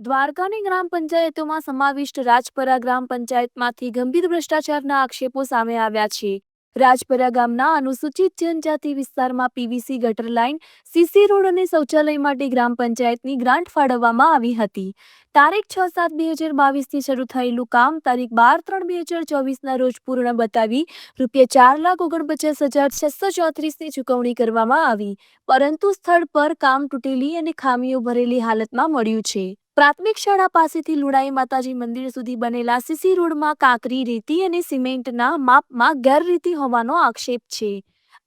દ્વારકાની ગ્રામ પંચાયતોમાં સમાવિષ્ટ રાજપરા ગ્રામ પંચાયતમાંથી ગંભીર ભ્રષ્ટાચારના આક્ષેપો સામે આવ્યા છે. રાજપરા ગામના અનુસૂચિત જનજાતિ વિસ્તારમાં પીવીસી ગટર લાઇન, સીસી રોડ અને શૌચાલય માટે ગ્રામ પંચાયતની ગ્રાન્ટ ફાળવવામાં આવી હતી. તારીખ છ સાત બે હજાર બાવીસથી શરૂ થયેલું કામ તારીખ બાર ત્રણ બે હજાર ચોવીસના રોજ પૂર્ણ બતાવી રૂપિયા ચાર લાખ ઓગણપચાસ હજાર છસો ચોત્રીસની ચૂકવણી કરવામાં આવી. પરંતુ સ્થળ પર કામ તૂટેલી અને ખામીઓ ભરેલી હાલતમાં મળ્યું છે. પ્રાથમિક શાળા પાસેથી લુણાઈ માતાજી મંદિર સુધી બનેલા સીસી રોડમાં કાંકરી, રેતી અને સિમેન્ટના માપમાં ગેરરીતિ હોવાનો આક્ષેપ છે.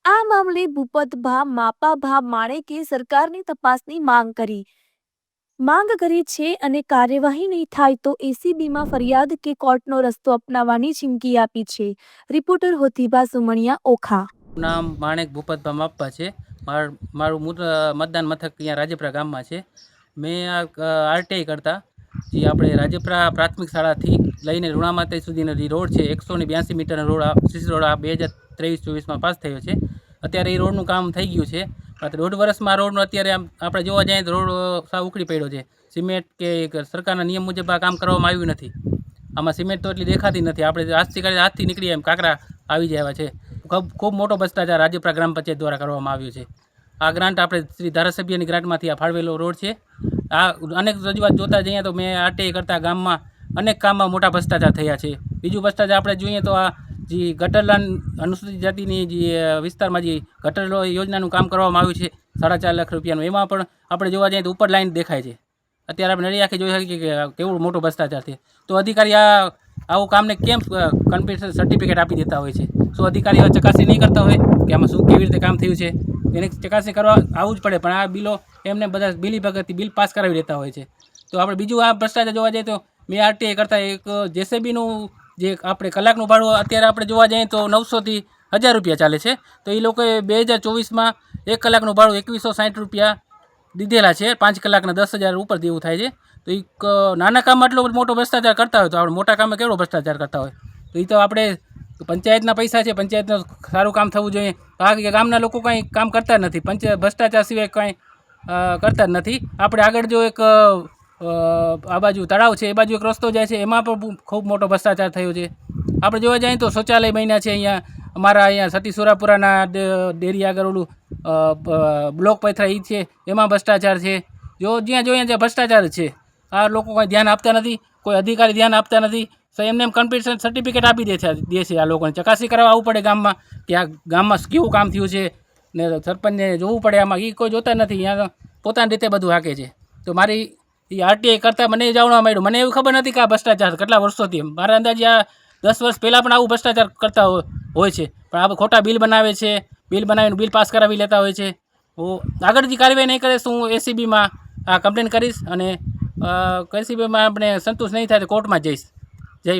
આ મામલે ભૂપતભા માપાભા માણેકે સરકારની તપાસની માંગ કરી. માંગ કરી છે અને કાર્યવાહી નહીં થાય તો એસીબીમાં ફરિયાદ કે કોર્ટનો રસ્તો અપનાવવાની ચીમકી આપી છે. રિપોર્ટર હોતીભા સુમણિયા, ઓખા. નામ માણેક ભૂપતભા માપા છે. મારું મારું મતદાન મથક અહીંયા રાજપરા ગામમાં છે. મેં આ આરટીઆઈ કરતા, જે આપણે રાજપરા પ્રાથમિક શાળાથી લઈને લુણામાતા સુધીનો જે રોડ છે, એકસો ને બ્યાસી મીટરનો રોડ સીસી રોડ આ બે હજાર ત્રેવીસ, ચોવીસમાં પાસ થયો છે. અત્યારે એ રોડનું કામ થઈ ગયું છે. દોઢ વર્ષમાં રોડનું અત્યારે આપણે જોવા જઈએ તો રોડ સાવ ઉકળી પડ્યો છે. સિમેન્ટ કે સરકારના નિયમ મુજબ આ કામ કરવામાં આવ્યું નથી. આમાં સિમેન્ટ તો એટલી દેખાતી નથી. આપણે આજથી કરી હાથથી નીકળી એમ કાંકરા આવી જાય છે. ખૂબ ખૂબ મોટો ભ્રષ્ટાચાર રાજપરા ગ્રામ પંચાયત દ્વારા કરવામાં આવ્યો છે. આ ગ્રાન્ટ આપણે શ્રી ધારાસભ્યની ગ્રાન્ટમાંથી આ ફાળવેલો રોડ છે. આ અનેક રજૂઆત જોતા જઈએ તો મેં આટે કરતા ગામમાં અનેક કામમાં મોટા ભ્રષ્ટાચાર થયા છે. બીજું ભ્રષ્ટાચાર આપણે જોઈએ તો આ જે ગટર લાઈન અનુસૂચિત જાતિની જે વિસ્તારમાં જે ગટર યોજનાનું કામ કરવામાં આવ્યું છે, સાડા ચાર લાખ રૂપિયાનું, એમાં પણ આપણે જોવા જઈએ તો ઉપર લાઈન દેખાય છે. અત્યારે આપણે નડી આંખે જોઈ શકીએ કે કેવું મોટો ભ્રષ્ટાચાર છે. તો અધિકારી આ આવું કામને કેમ કમ્પ્યુટર સર્ટિફિકેટ આપી દેતા હોય છે? શું અધિકારીઓ ચકાસણી નહીં કરતા હોય? કે આમાં શું કેવી રીતે કામ થયું છે? એની ચકાસણી કરવા આવવું જ પડે, પણ આ બિલો એમને બધા બિલી ભગતથી બિલ પાસ કરાવી દેતા હોય છે. તો આપણે બીજું આ ભ્રષ્ટાચાર જોવા જઈએ તો મેં આરટીઆઈ કરતાં એક જેસીબીનું જે આપણે કલાકનું ભાડું અત્યારે આપણે જોવા જઈએ તો નવસોથી હજાર રૂપિયા ચાલે છે. તો એ લોકોએ બે હજાર ચોવીસમાં એક કલાકનું ભાડું એકવીસો સાઠ રૂપિયા દીધેલા છે. પાંચ કલાકના દસ હજાર ઉપર દેવું થાય છે. તો એ નાના કામમાં આટલો મોટો ભ્રષ્ટાચાર કરતા હોય તો આપણે મોટા કામમાં કેવડો ભ્રષ્ટાચાર કરતા હોય? તો એ તો આપણે પંચાયતના પૈસા છે. પંચાયતનું સારું કામ થવું જોઈએ. આ કે ગામના લોકો કાંઈ કામ કરતા નથી. પંચાયત ભ્રષ્ટાચાર સિવાય કાંઈ કરતા જ નથી. આપણે આગળ જો એક આ બાજુ તળાવ છે, એ બાજુ એક રસ્તો જાય છે, એમાં પણ ખૂબ મોટો ભ્રષ્ટાચાર થયો છે. આપણે જોવા જઈએ તો શૌચાલય બન્યા છે અહીંયા. અમારા અહીંયા સતી સુરાપુરાના ડેરી આગળ ઓલું બ્લોક પથરા એ છે, એમાં ભ્રષ્ટાચાર છે. જો જ્યાં જોઈએ ત્યાં ભ્રષ્ટાચાર છે. આ લોકો કંઈ ધ્યાન આપતા નથી, કોઈ અધિકારી ધ્યાન આપતા નથી. તો એમને એમ કમ્પિટિશન સર્ટિફિકેટ આપી દે છે દે છે આ લોકોને. ચકાસણી કરવા આવવું પડે ગામમાં કે આ ગામમાં કેવું કામ થયું છે. ને સરપંચને જોવું પડે આમાં. એ કોઈ જોતા નથી. અહીંયા પોતાની રીતે બધું હાકે છે. તો મારી એ આરટીઆઈ કરતાં મને જાણવા મળ્યું મને એવું ખબર નથી કે આ ભ્રષ્ટાચાર કેટલા વર્ષોથી. મારા અંદાજે આ દસ વર્ષ પહેલાં પણ આવું ભ્રષ્ટાચાર કરતા હોય છે. પણ આ ખોટા બિલ બનાવે છે. બિલ બનાવીને બિલ પાસ કરાવી લેતા હોય છે. હું આગળથી કાર્યવાહી નહીં કરે તો હું એસીબીમાં આ કમ્પ્લેન કરીશ અને એસીબીમાં આપણે સંતુષ્ટ નહીં થાય તો કોર્ટમાં જઈશ.